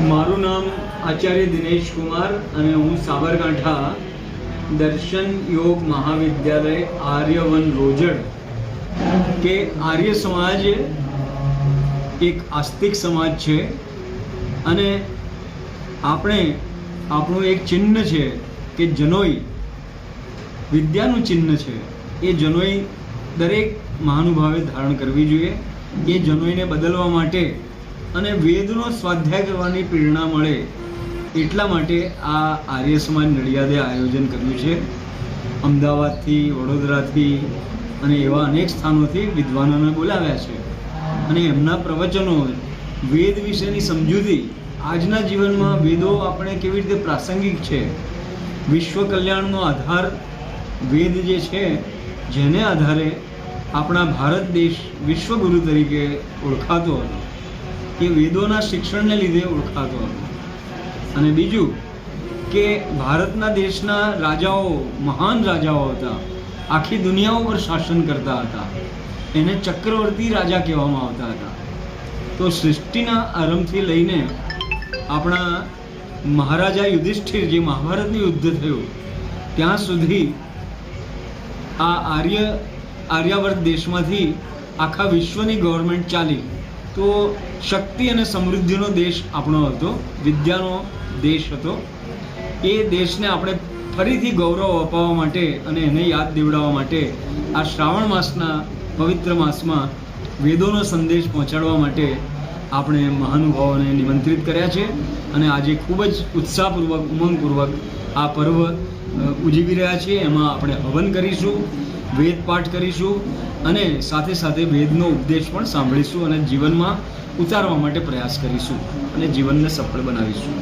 મારું નામ આચાર્ય દિનેશ કુમાર અને હું સાબરકાંઠા દર્શન યોગ મહાવિદ્યાલય આર્યવન રોજડ, કે આર્ય સમાજ એક આસ્તિક સમાજ છે. અને આપણે, આપણું એક ચિહ્ન છે કે જનોઈ, વિદ્યાનું ચિહ્ન છે. એ જનોઈ દરેક મહાનુભાવે ધારણ કરવી જોઈએ. એ જનોઈને બદલવા માટે અને વેદનો સ્વાધ્યાય કરવાની પ્રેરણા મળે એટલા માટે આ આર્ય સમાજ નડિયાદે આયોજન કર્યું છે. અમદાવાદથી, વડોદરાથી અને એવા અનેક સ્થાનોથી વિદ્વાનોને બોલાવ્યા છે. અને એમના પ્રવચનો, વેદ વિશેની સમજૂતી, આજના જીવનમાં વેદો આપણે કેવી રીતે પ્રાસંગિક છે? વિશ્વ કલ્યાણનો આધાર વેદ જે છે, જેને આધારે આપણા ભારત દેશ વિશ્વગુરુ તરીકે ઓળખાતો હતો. એ વેદોના શિક્ષણને લીધે ઓળખાતો હતો. અને બીજું કે ભારતના દેશના રાજાઓ મહાન રાજાઓ હતા. આખી દુનિયા ઉપર શાસન કરતા હતા. એને ચક્રવર્તી રાજા કહેવામાં આવતા હતા. તો સૃષ્ટિના આરંભથી લઈને આપણા મહારાજા યુધિષ્ઠિર, જે મહાભારતનું યુદ્ધ થયું, ત્યાં સુધી આ આર્ય, આર્યાવર્ત દેશમાંથી આખા વિશ્વની ગવર્મેન્ટ ચાલી. તો શક્તિ અને સમૃદ્ધિનો દેશ આપણો હતો, વિદ્યાનો દેશ હતો. એ દેશને આપણે ફરીથી ગૌરવ અપાવવા માટે અને એને યાદ દેવડાવવા માટે આ શ્રાવણ માસના પવિત્ર માસમાં વેદોનો સંદેશ પહોંચાડવા માટે આપણે મહાનુભાવોને નિમંત્રિત કર્યા છે અને આજે ખૂબ જ ઉત્સાહપૂર્વક, ઉમંગપૂર્વક આ પર્વ ઉજવી રહ્યા છીએ. એમાં આપણે હવન કરીશું, વેદ પાઠ કરીશું અને સાથે સાથે વેદનો ઉપદેશ પણ સાંભળીશું અને જીવનમાં ઉતારવા માટે પ્રયાસ કરીશું અને જીવનને સફળ બનાવીશું.